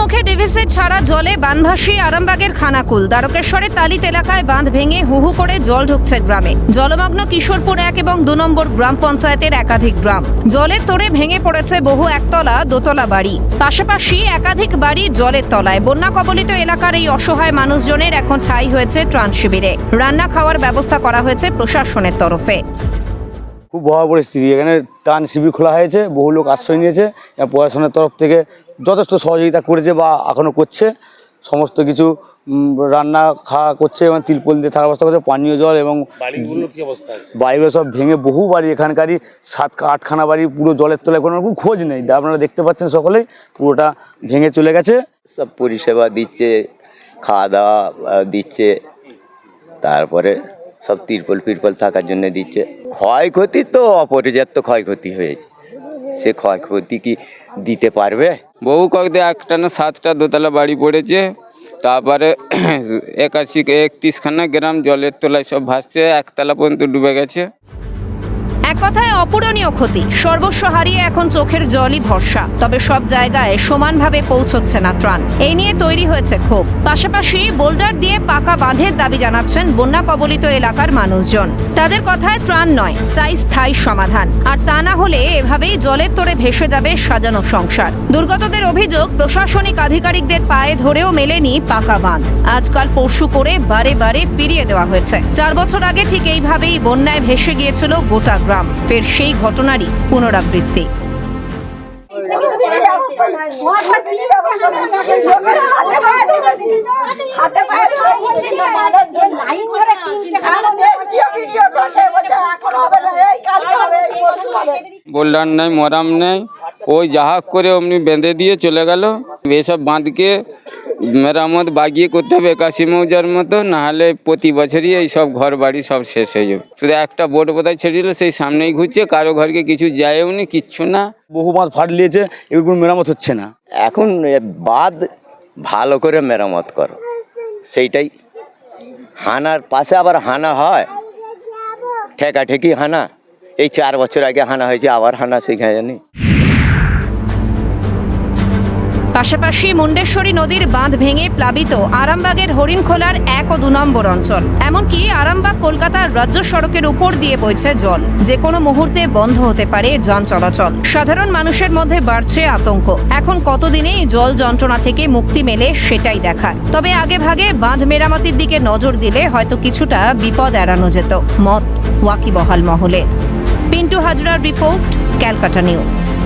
মুখে ডিভিসি ছাড়া জলে বানভাসী আরামবাগের খানাকুল। দ্বারকেশ্বরের তালিত এলাকায় বাঁধ ভেঙে হুহু করে জল ঢুকছে গ্রামে। জলমগ্ন কিশোরপুর এক এবং দু নম্বর গ্রাম পঞ্চায়েতের একাধিক গ্রাম। জলের তোড়ে ভেঙে পড়েছে বহু একতলা, দোতলা বাড়ি। পাশাপাশি একাধিক বাড়ি জলের তলায়। বন্যা কবলিত এলাকার এই অসহায় মানুষজনের এখন ঠাঁই হয়েছে ত্রাণ শিবিরে। রান্না খাওয়ার ব্যবস্থা করা হয়েছে প্রশাসনের তরফে। খুব ভয়াবহ পরিস্থিতি। এখানে ত্রাণ শিবির খোলা হয়েছে, বহু লোক আশ্রয় নিয়েছে। প্রশাসনের তরফ থেকে যথেষ্ট সহযোগিতা করেছে বা এখনও করছে। সমস্ত কিছু রান্না খাওয়া করছে এবং তিলপল দিয়ে থাকার ব্যবস্থা করছে পানীয় জল এবং বাড়িগুলোর কি অবস্থা আছে? বাড়িগুলো সব ভেঙে বহু বাড়ি এখানকারই সাত আটখানা বাড়ি পুরো জলের তলায় কোনো রকম খোঁজ নেই। আপনারা দেখতে পাচ্ছেন সকলেই পুরোটা ভেঙে চলে গেছে। সব পরিষেবা দিচ্ছে খাওয়া দাওয়া দিচ্ছে তারপরে সব তিরপল ফিরপল থাকার জন্য দিচ্ছে। ক্ষয়ক্ষতি তো অপর্যাপ্ত ক্ষয়ক্ষতি হয়েছে। সে ক্ষয়ক্ষতি কি দিতে পারবে? বহু কয়েকদিন একটা না সাতটা দোতলা বাড়ি পড়েছে, তারপরে একাশি, একত্রিশখানা গ্রাম জলের তলায় সব ভাসছে, একতলা পর্যন্ত ডুবে গেছে। এক কথায় অপূরণীয় ক্ষতি। সর্বস্ব হারিয়ে এখন চোখের জলই ভরসা। তবে সব জায়গায় সমানভাবে পৌঁছচ্ছে না ত্রাণ। এই নিয়ে তৈরি হয়েছে ক্ষোভ। পাশাপাশি বোল্ডার দিয়ে পাকা বাঁধের দাবি জানাচ্ছেন বন্যা কবলিত এলাকার মানুষজন। তাদের কথায় ত্রাণ নয়, চাই স্থায়ী সমাধান। আর তা না হলে এভাবেই জলের তোড়ে ভেসে যাবে সাজানো সংসার। দুর্গতদের অভিযোগ, প্রশাসনিক আধিকারিকদের পায়ে ধরেও মেলেনি পাকা বাঁধ। আজকাল পরশু করে বারে বারে ফিরিয়ে দেওয়া হয়েছে। চার বছর আগে ঠিক এইভাবেই বন্যায় ভেসে গিয়েছিল গোটা গ্রাম। ফের সেই ঘটনারই পুনরাবৃত্তি। বললার নেই মরাম নেই। ওই জাহাজ করে অমনি বেঁধে দিয়ে চলে গেল। এসব বাঁধকে মেরামত বাগিয়ে করতে হবে একাশি মৌজার মতো নাহলে প্রতি বছরই এই সব ঘর বাড়ি সব শেষ হয়ে যাবে। শুধু একটা বোট বোধহয় ছেড়েছিল সেই সামনেই ঘুরছে কারও ঘরকে কিছু যায়ও নি কিচ্ছু না। বহু বাঁধ ফাটলিয়েছে এগুলো কোনো মেরামত হচ্ছে না। এখন বাঁধ ভালো করে মেরামত করো সেইটাই। হানার পাশে আবার হানা হয় ঠেকা ঠেকি হানা এই চার বছর আগে হানা হয়েছে আবার হানা সেখানে জানি। পাশাপাশি মুন্ডেশ্বরী নদীর বাঁধ ভেঙে প্লাবিত আরামবাগের হরিণখোলার এক ও দু নম্বর অঞ্চল। এমনকি আরামবাগ কলকাতার রাজ্য সড়কের উপর দিয়ে বইছে জল। যে কোনো মুহূর্তে বন্ধ হতে পারে যান চলাচল। সাধারণ মানুষের মধ্যে বাড়ছে আতঙ্ক। এখন কতদিনে জল যন্ত্রণা থেকে মুক্তি মেলে সেটাই দেখার। তবে আগে ভাগে বাঁধ মেরামতির দিকে নজর দিলে হয়তো কিছুটা বিপদ এড়ানো যেত। মত, ওয়াকিবহাল মহলে। পিন্টু হাজরার রিপোর্ট, ক্যালকাটা নিউজ।